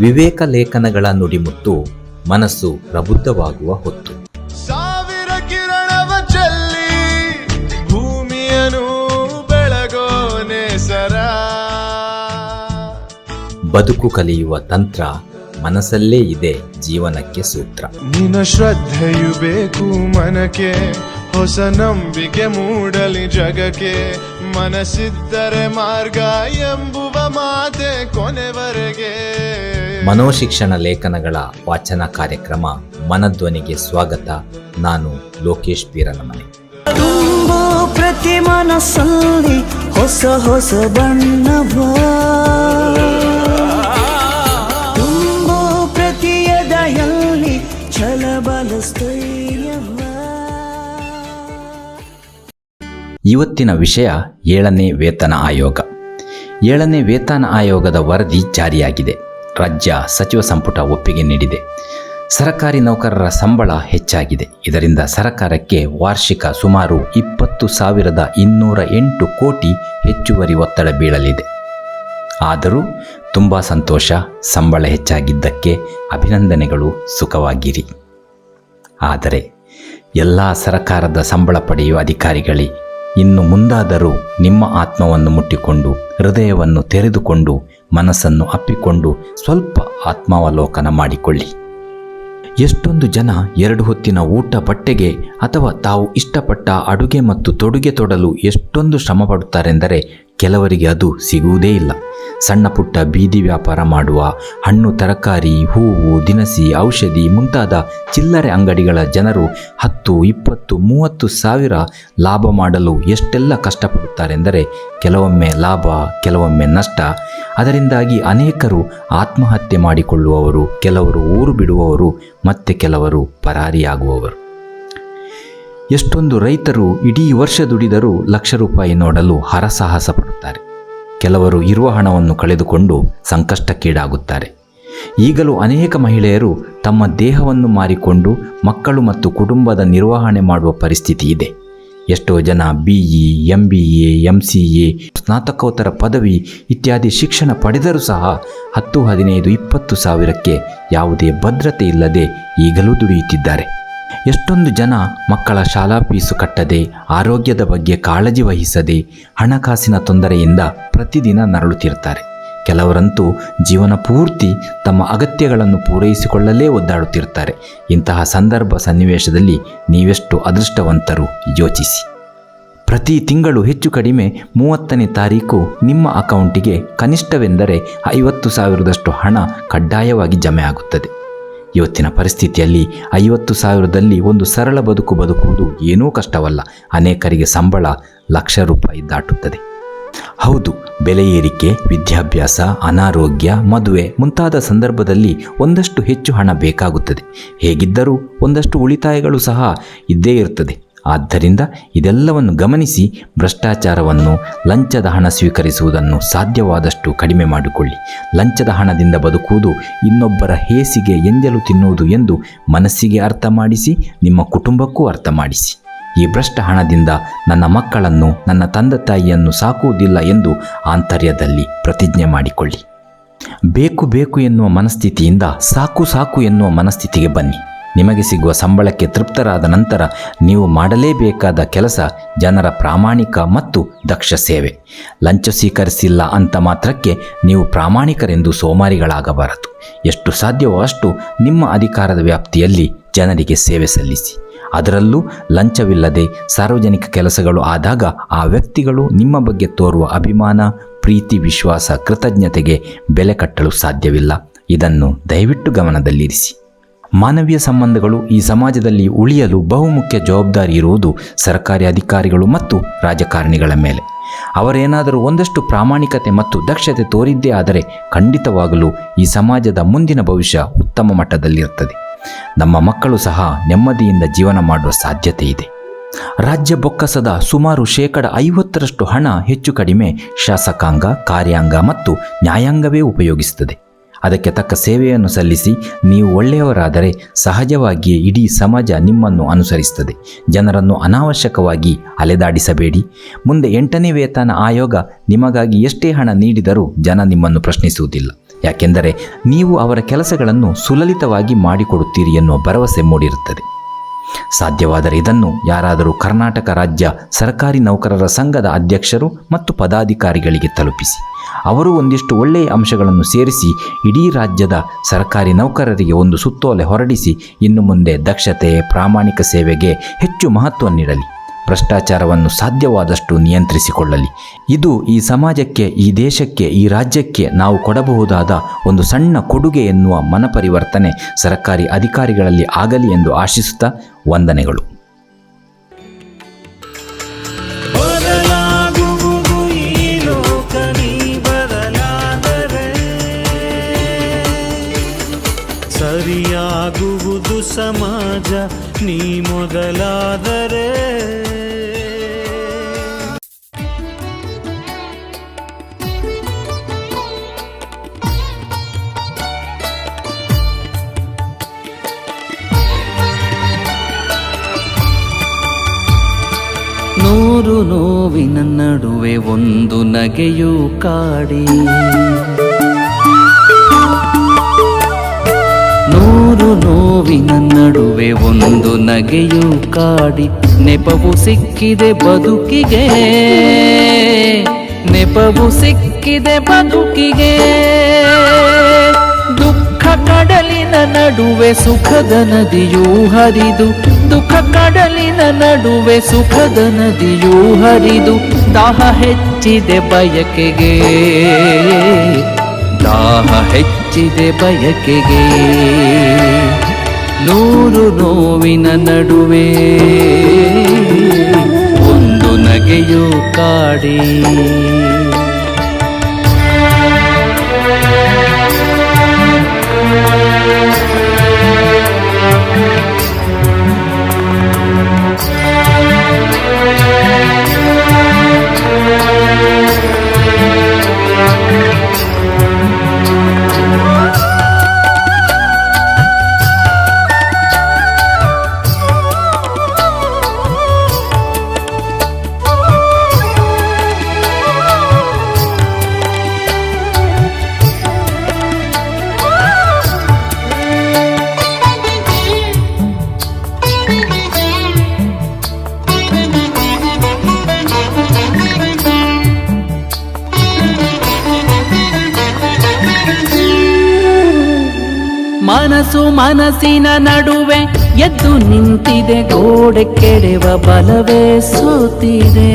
ವಿವೇಕ ಲೇಖನಗಳ ನುಡಿಮುತ್ತು ಮನಸ್ಸು ಪ್ರಬುದ್ಧವಾಗುವ ಹೊತ್ತು. ಸಾವಿರ ಕಿರಣವ ಚೆಲ್ಲಿ ಭೂಮಿಯನು ಬೆಳಗೋನೆ ಸರ ಬದುಕು ಕಲಿಯುವ ತಂತ್ರ ಮನಸ್ಸಲ್ಲೇ ಇದೆ ಜೀವನಕ್ಕೆ ಸೂತ್ರ. ನಿನ್ನ ಶ್ರದ್ಧೆಯು ಬೇಕು ಮನಕ್ಕೆ ಹೊಸ ನಂಬಿಕೆ ಮೂಡಲಿ ಜಗಕ್ಕೆ. ಮನಸ್ಸಿದ್ದರೆ ಮಾರ್ಗ ಎಂಬುವ ಮಾತೆ ಕೊನೆವರೆಗೆ. ಮನೋಶಿಕ್ಷಣ ಲೇಖನಗಳ ವಾಚನ ಕಾರ್ಯಕ್ರಮ ಮನಧ್ವನಿಗೆ ಸ್ವಾಗತ. ನಾನು ಲೋಕೇಶ್ ವೀರನಮನೆ ತುಂಬೋ ಪ್ರತಿ ಮನಸ್ಸಲ್ಲಿ ಹೊಸ ಹೊಸ ಬಣ್ಣವ. ತುಂಬೋ ಪ್ರತಿ ಛಲಬಲ ಸ್ಥೈರ್ಯವ. ಇವತ್ತಿನ ವಿಷಯ ಏಳನೇ ವೇತನ ಆಯೋಗ. ಏಳನೇ ವೇತನ ಆಯೋಗದ ವರದಿ ಜಾರಿಯಾಗಿದೆ. ರಾಜ್ಯ ಸಚಿವ ಸಂಪುಟ ಒಪ್ಪಿಗೆ ನೀಡಿದೆ. ಸರಕಾರಿ ನೌಕರರ ಸಂಬಳ ಹೆಚ್ಚಾಗಿದೆ. ಇದರಿಂದ ಸರಕಾರಕ್ಕೆ ವಾರ್ಷಿಕ ಸುಮಾರು ಇಪ್ಪತ್ತು ಸಾವಿರದ ಇನ್ನೂರ ಎಂಟು ಕೋಟಿ ಹೆಚ್ಚುವರಿ ಒತ್ತಡ ಬೀಳಲಿದೆ. ಆದರೂ ತುಂಬ ಸಂತೋಷ, ಸಂಬಳ ಹೆಚ್ಚಾಗಿದ್ದಕ್ಕೆ ಅಭಿನಂದನೆಗಳು ಸುಖವಾಗಿರಿ. ಆದರೆ ಎಲ್ಲ ಸರಕಾರದ ಸಂಬಳ ಪಡೆಯುವ ಅಧಿಕಾರಿಗಳೇ ಇನ್ನು ಮುಂದಾದರೂ ನಿಮ್ಮ ಆತ್ಮವನ್ನು ಮುಟ್ಟಿಕೊಂಡು ಹೃದಯವನ್ನು ತೆರೆದುಕೊಂಡು ಮನಸ್ಸನ್ನು ಅಪ್ಪಿಕೊಂಡು ಸ್ವಲ್ಪ ಆತ್ಮಾವಲೋಕನ ಮಾಡಿಕೊಳ್ಳಿ. ಎಷ್ಟೊಂದು ಜನ ಎರಡು ಹೊತ್ತಿನ ಊಟ ಬಟ್ಟೆಗೆ ಅಥವಾ ತಾವು ಇಷ್ಟಪಟ್ಟ ಅಡುಗೆ ಮತ್ತು ತೊಡುಗೆ ತೊಡಲು ಎಷ್ಟೊಂದು ಶ್ರಮ ಪಡುತ್ತಾರೆಂದರೆ ಕೆಲವರಿಗೆ ಅದು ಸಿಗುವುದೇ ಇಲ್ಲ. ಸಣ್ಣ ಪುಟ್ಟ ಬೀದಿ ವ್ಯಾಪಾರ ಮಾಡುವ, ಹಣ್ಣು, ತರಕಾರಿ, ಹೂವು, ದಿನಸಿ, ಔಷಧಿ ಮುಂತಾದ ಚಿಲ್ಲರೆ ಅಂಗಡಿಗಳ ಜನರು ಹತ್ತು, ಇಪ್ಪತ್ತು, ಮೂವತ್ತು ಸಾವಿರ ಲಾಭ ಮಾಡಲು ಎಷ್ಟೆಲ್ಲ ಕಷ್ಟಪಡುತ್ತಾರೆಂದರೆ ಕೆಲವೊಮ್ಮೆ ಲಾಭ, ಕೆಲವೊಮ್ಮೆ ನಷ್ಟ. ಅದರಿಂದಾಗಿ ಅನೇಕರು ಆತ್ಮಹತ್ಯೆ ಮಾಡಿಕೊಳ್ಳುವವರು, ಕೆಲವರು ಊರು ಬಿಡುವವರು, ಮತ್ತೆ ಕೆಲವರು ಪರಾರಿಯಾಗುವವರು. ಎಷ್ಟೊಂದು ರೈತರು ಇಡೀ ವರ್ಷ ದುಡಿದರೂ ಲಕ್ಷ ರೂಪಾಯಿ ನೋಡಲು ಹರಸಾಹಸ ಕೆಲವರು ಇರುವ ಹಣವನ್ನು ಕಳೆದುಕೊಂಡು ಸಂಕಷ್ಟಕ್ಕೀಡಾಗುತ್ತಾರೆ. ಈಗಲೂ ಅನೇಕ ಮಹಿಳೆಯರು ತಮ್ಮ ದೇಹವನ್ನು ಮಾರಿಕೊಂಡು ಮಕ್ಕಳು ಮತ್ತು ಕುಟುಂಬದ ನಿರ್ವಹಣೆ ಮಾಡುವ ಪರಿಸ್ಥಿತಿ ಇದೆ ಎಷ್ಟೋ ಜನ B E M B A M C A ಸ್ನಾತಕೋತ್ತರ ಪದವಿ ಇತ್ಯಾದಿ ಶಿಕ್ಷಣ ಪಡೆದರೂ ಸಹ ಹತ್ತು, ಹದಿನೈದು, ಇಪ್ಪತ್ತು ಸಾವಿರಕ್ಕೆ ಯಾವುದೇ ಭದ್ರತೆ ಇಲ್ಲದೆ ಈಗಲೂ ದುಡಿಯುತ್ತಿದ್ದಾರೆ. ಎಷ್ಟೊಂದು ಜನ ಮಕ್ಕಳ ಶಾಲಾ ಫೀಸು ಕಟ್ಟದೆ, ಆರೋಗ್ಯದ ಬಗ್ಗೆ ಕಾಳಜಿ ವಹಿಸದೆ ಹಣಕಾಸಿನ ತೊಂದರೆಯಿಂದ ಪ್ರತಿದಿನ ನರಳುತ್ತಿರ್ತಾರೆ ಕೆಲವರಂತೂ ಜೀವನ ಪೂರ್ತಿ ತಮ್ಮ ಅಗತ್ಯಗಳನ್ನು ಪೂರೈಸಿಕೊಳ್ಳಲೇ ಒದ್ದಾಡುತ್ತಿರ್ತಾರೆ ಇಂತಹ ಸಂದರ್ಭ ಸನ್ನಿವೇಶದಲ್ಲಿ ನೀವೆಷ್ಟು ಅದೃಷ್ಟವಂತರು, ಯೋಚಿಸಿ. ಪ್ರತಿ ತಿಂಗಳು ಹೆಚ್ಚು ಕಡಿಮೆ ಮೂವತ್ತನೇ ತಾರೀಕು ನಿಮ್ಮ ಅಕೌಂಟಿಗೆ ಕನಿಷ್ಠವೆಂದರೆ ಐವತ್ತು ಸಾವಿರದಷ್ಟು ಹಣ ಕಡ್ಡಾಯವಾಗಿ ಜಮೆ ಆಗುತ್ತದೆ. ಇವತ್ತಿನ ಪರಿಸ್ಥಿತಿಯಲ್ಲಿ ಐವತ್ತು ಸಾವಿರದಲ್ಲಿ ಒಂದು ಸರಳ ಬದುಕು ಬದುಕುವುದು ಏನೂ ಕಷ್ಟವಲ್ಲ. ಅನೇಕರಿಗೆ ಸಂಬಳ ಲಕ್ಷ ರೂಪಾಯಿ ದಾಟುತ್ತದೆ. ಹೌದು, ಬೆಲೆ ಏರಿಕೆ, ವಿದ್ಯಾಭ್ಯಾಸ, ಅನಾರೋಗ್ಯ, ಮದುವೆ ಮುಂತಾದ ಸಂದರ್ಭದಲ್ಲಿ ಒಂದಷ್ಟು ಹೆಚ್ಚು ಹಣ ಬೇಕಾಗುತ್ತದೆ. ಹೇಗಿದ್ದರೂ ಒಂದಷ್ಟು ಉಳಿತಾಯಗಳು ಸಹ ಇದ್ದೇ ಇರುತ್ತದೆ. ಆದ್ದರಿಂದ ಇದೆಲ್ಲವನ್ನು ಗಮನಿಸಿ ಭ್ರಷ್ಟಾಚಾರವನ್ನು, ಲಂಚದ ಹಣ ಸ್ವೀಕರಿಸುವುದನ್ನು ಸಾಧ್ಯವಾದಷ್ಟು ಕಡಿಮೆ ಮಾಡಿಕೊಳ್ಳಿ. ಲಂಚದ ಹಣದಿಂದ ಬದುಕುವುದು ಇನ್ನೊಬ್ಬರ ಹೇಸಿಗೆ ಎಂಜಲು ತಿನ್ನುವುದು ಎಂದು ಮನಸ್ಸಿಗೆ ಅರ್ಥ ಮಾಡಿಸಿ, ನಿಮ್ಮ ಕುಟುಂಬಕ್ಕೂ ಅರ್ಥ ಮಾಡಿಸಿ. ಈ ಭ್ರಷ್ಟ ಹಣದಿಂದ ನನ್ನ ಮಕ್ಕಳನ್ನು, ನನ್ನ ತಂದೆ ತಾಯಿಯನ್ನು ಸಾಕುವುದಿಲ್ಲ ಎಂದು ಆಂತರ್ಯದಲ್ಲಿ ಪ್ರತಿಜ್ಞೆ ಮಾಡಿಕೊಳ್ಳಿ. ಬೇಕು ಬೇಕು ಎನ್ನುವ ಮನಸ್ಥಿತಿಯಿಂದ ಸಾಕು ಸಾಕು ಎನ್ನುವ ಮನಸ್ಥಿತಿಗೆ ಬನ್ನಿ. ನಿಮಗೆ ಸಿಗುವ ಸಂಬಳಕ್ಕೆ ತೃಪ್ತರಾದ ನಂತರ ನೀವು ಮಾಡಲೇಬೇಕಾದ ಕೆಲಸ ಜನರ ಪ್ರಾಮಾಣಿಕ ಮತ್ತು ದಕ್ಷ ಸೇವೆ. ಲಂಚ ಸ್ವೀಕರಿಸಿಲ್ಲ ಅಂತ ಮಾತ್ರಕ್ಕೆ ನೀವು ಪ್ರಾಮಾಣಿಕರೆಂದು ಸೋಮಾರಿಗಳಾಗಬಾರದು. ಎಷ್ಟು ಸಾಧ್ಯವೋ ಅಷ್ಟು ನಿಮ್ಮ ಅಧಿಕಾರದ ವ್ಯಾಪ್ತಿಯಲ್ಲಿ ಜನರಿಗೆ ಸೇವೆ ಸಲ್ಲಿಸಿ. ಅದರಲ್ಲೂ ಲಂಚವಿಲ್ಲದೆ ಸಾರ್ವಜನಿಕ ಕೆಲಸಗಳು ಆದಾಗ ಆ ವ್ಯಕ್ತಿಗಳು ನಿಮ್ಮ ಬಗ್ಗೆ ತೋರುವ ಅಭಿಮಾನ, ಪ್ರೀತಿ, ವಿಶ್ವಾಸ, ಕೃತಜ್ಞತೆಗೆ ಬೆಲೆ ಕಟ್ಟಲು ಸಾಧ್ಯವಿಲ್ಲ. ಇದನ್ನು ದಯವಿಟ್ಟು ಗಮನದಲ್ಲಿರಿಸಿ. ಮಾನವೀಯ ಸಂಬಂಧಗಳು ಈ ಸಮಾಜದಲ್ಲಿ ಉಳಿಯಲು ಬಹುಮುಖ್ಯ ಜವಾಬ್ದಾರಿ ಇರುವುದು ಸರ್ಕಾರಿ ಅಧಿಕಾರಿಗಳು ಮತ್ತು ರಾಜಕಾರಣಿಗಳ ಮೇಲೆ. ಅವರೇನಾದರೂ ಒಂದಷ್ಟು ಪ್ರಾಮಾಣಿಕತೆ ಮತ್ತು ದಕ್ಷತೆ ತೋರಿದ್ದೇ ಆದರೆ ಖಂಡಿತವಾಗಲೂ ಈ ಸಮಾಜದ ಮುಂದಿನ ಭವಿಷ್ಯ ಉತ್ತಮ ಮಟ್ಟದಲ್ಲಿರುತ್ತದೆ. ನಮ್ಮ ಮಕ್ಕಳು ಸಹ ನೆಮ್ಮದಿಯಿಂದ ಜೀವನ ಮಾಡುವ ಸಾಧ್ಯತೆ ಇದೆ. ರಾಜ್ಯ ಬೊಕ್ಕಸದ ಸುಮಾರು ಶೇಕಡ ಐವತ್ತರಷ್ಟು ಹಣ ಹೆಚ್ಚು ಕಡಿಮೆ ಶಾಸಕಾಂಗ, ಕಾರ್ಯಾಂಗ ಮತ್ತು ನ್ಯಾಯಾಂಗವೇ ಉಪಯೋಗಿಸುತ್ತದೆ. ಅದಕ್ಕೆ ತಕ್ಕ ಸೇವೆಯನ್ನು ಸಲ್ಲಿಸಿ ನೀವು ಒಳ್ಳೆಯವರಾದರೆ ಸಹಜವಾಗಿಯೇ ಇಡೀ ಸಮಾಜ ನಿಮ್ಮನ್ನು ಅನುಸರಿಸುತ್ತದೆ. ಜನರನ್ನು ಅನಾವಶ್ಯಕವಾಗಿ ಅಲೆದಾಡಿಸಬೇಡಿ. ಮುಂದೆ ಎಂಟನೇ ವೇತನ ಆಯೋಗ ನಿಮಗಾಗಿ ಎಷ್ಟೇ ಹಣ ನೀಡಿದರೂ ಜನ ನಿಮ್ಮನ್ನು ಪ್ರಶ್ನಿಸುವುದಿಲ್ಲ. ಯಾಕೆಂದರೆ ನೀವು ಅವರ ಕೆಲಸಗಳನ್ನು ಸುಲಲಿತವಾಗಿ ಮಾಡಿಕೊಡುತ್ತೀರಿ ಎನ್ನುವ ಭರವಸೆ ಮೂಡಿರುತ್ತದೆ. ಸಾಧ್ಯವಾದರೆ ಇದನ್ನು ಯಾರಾದರೂ ಕರ್ನಾಟಕ ರಾಜ್ಯ ಸರ್ಕಾರಿ ನೌಕರರ ಸಂಘದ ಅಧ್ಯಕ್ಷರು ಮತ್ತು ಪದಾಧಿಕಾರಿಗಳಿಗೆ ತಲುಪಿಸಿ. ಅವರು ಒಂದಿಷ್ಟು ಒಳ್ಳೆಯ ಅಂಶಗಳನ್ನು ಸೇರಿಸಿ ಇಡೀ ರಾಜ್ಯದ ಸರ್ಕಾರಿ ನೌಕರರಿಗೆ ಒಂದು ಸುತ್ತೋಲೆ ಹೊರಡಿಸಿ ಇನ್ನು ಮುಂದೆ ದಕ್ಷತೆ, ಪ್ರಾಮಾಣಿಕ ಸೇವೆಗೆ ಹೆಚ್ಚು ಮಹತ್ವ ನೀಡಲಿ. ಭ್ರಷ್ಟಾಚಾರವನ್ನು ಸಾಧ್ಯವಾದಷ್ಟು ನಿಯಂತ್ರಿಸಿಕೊಳ್ಳಲಿ. ಇದು ಈ ಸಮಾಜಕ್ಕೆ, ಈ ದೇಶಕ್ಕೆ, ಈ ರಾಜ್ಯಕ್ಕೆ ನಾವು ಕೊಡಬಹುದಾದ ಒಂದು ಸಣ್ಣ ಕೊಡುಗೆ ಎನ್ನುವ ಮನಪರಿವರ್ತನೆ ಸರ್ಕಾರಿ ಅಧಿಕಾರಿಗಳಲ್ಲಿ ಆಗಲಿ ಎಂದು ಆಶಿಸುತ್ತಾ ವಂದನೆಗಳು. ಸರಿಯಾಗುವುದು ಸಮಾಜ ನೀ ಮೊದಲಾದರೆ. ನೂರು ನೋವಿನ ನಡುವೆ ಒಂದು ನಗೆಯು ಕಾಡಿ. ನೋವಿನ ನಡುವೆ ಒಂದು ನಗೆಯು ಕಾಡಿ ನೆಪವು ಸಿಕ್ಕಿದೆ ಬದುಕಿಗೆ. ನೆಪವು ಸಿಕ್ಕಿದೆ ಬದುಕಿಗೆ. ದುಃಖ ಕಡಲಿನ ನಡುವೆ ಸುಖದ ನದಿಯೂ ಹರಿದು, ದುಃಖ ಕಡಲಿನ ನಡುವೆ ಸುಖದ ನದಿಯೂ ಹರಿದು, ದಾಹ ಹೆಚ್ಚಿದೆ ಬಯಕೆಗೆ. ದಾಹ ಹೆಚ್ಚಿದೆ ಬಯಕೆಗೆ. ನೂರು ನೋವಿನ ನಡುವೆ ಒಂದು ನಗೆಯು ಕಾಡಿ. ಮನಸ್ಸು ಮನಸ್ಸಿನ ನಡುವೆ ಎದ್ದು ನಿಂತಿದೆ, ಗೋಡೆ ಕೆಡೆವ ಬಲವೇ ಸೋತಿದೆ.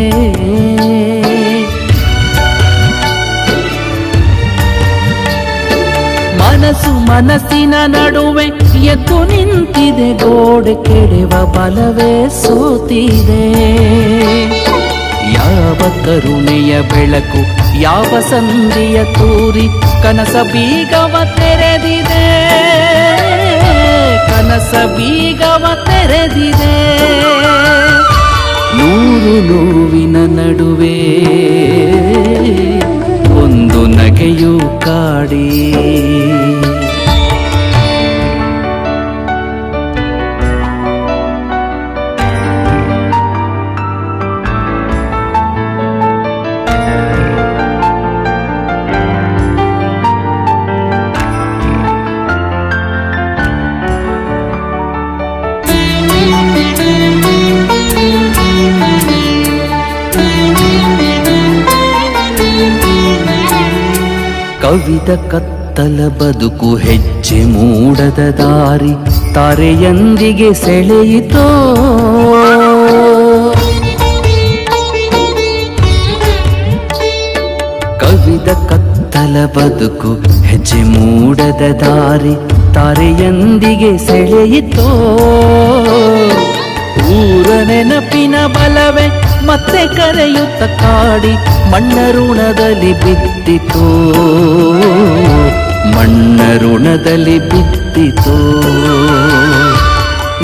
ಮನಸ್ಸು ಮನಸ್ಸಿನ ನಡುವೆ ಎದ್ದು ನಿಂತಿದೆ, ಗೋಡೆ ಕೆಡೆವ ಬಲವೇ ಸೋತಿದೆ. ಯಾವ ಕರುಣೆಯ ಬೆಳಕು, ಯಾವ ಸಂಧಿಯ ತೂರಿ, ಕನಸ ಬೀಗವ ತೆರೆದಿದೆ. ಕನಸ ಬೀಗವ ತೆರೆದಿದೆ. ನೂರು ನೋವಿನ ನಡುವೆ ಕವಿದ ಕತ್ತಲ ಬದುಕು ಹೆಜ್ಜೆ ಮೂಡದ ದಾರಿ ತಾರೆಯಂದಿಗೆ ಸೆಳೆಯಿತೋ? ಕವಿದ ಕತ್ತಲ ಬದುಕು ಹೆಜ್ಜೆ ಮೂಡದ ದಾರಿ ತಾರೆಯಂದಿಗೆ ಸೆಳೆಯಿತೋ? ಊರ ನೆನಪಿನ ಬಲವೇ ಮತ್ತೆ ಕರೆಯುತ್ತ ಕಾಡಿ ಮಣ್ಣ ಬಿತ್ತಿತು ಬಿದ್ದಿತೋ. ಮಣ್ಣ ಋಣದಲ್ಲಿ ಬಿದ್ದಿತೋ.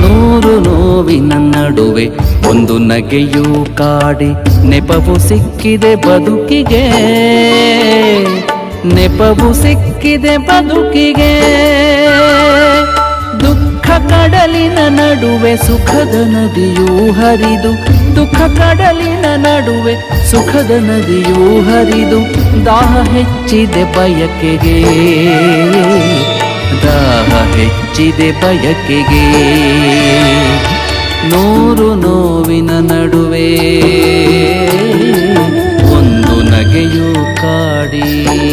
ನೂರು ನೋವಿನ ನಡುವೆ ಒಂದು ನಗೆಯೂ ಕಾಡಿ ನೆಪವು ಸಿಕ್ಕಿದೆ ಬದುಕಿಗೆ. ನೆಪವು ಸಿಕ್ಕಿದೆ ಬದುಕಿಗೆ. ದುಃಖ ಕಡಲಿನ ನಡುವೆ ಸುಖದ ನದಿಯೂ ಹರಿದು ದುಃಖ ಕಡಲಿನ ನಡುವೆ ಸುಖದ ನದಿಯೂ ಹರಿದು ದಾಹ ಹೆಚ್ಚಿದೆ ಬಯಕೆಗೆ. ದಾಹ ಹೆಚ್ಚಿದೆ ಬಯಕೆಗೆ. ನೂರು ನೋವಿನ ನಡುವೆ ಒಂದು ನಗೆಯೂ ಕಾಡಿ.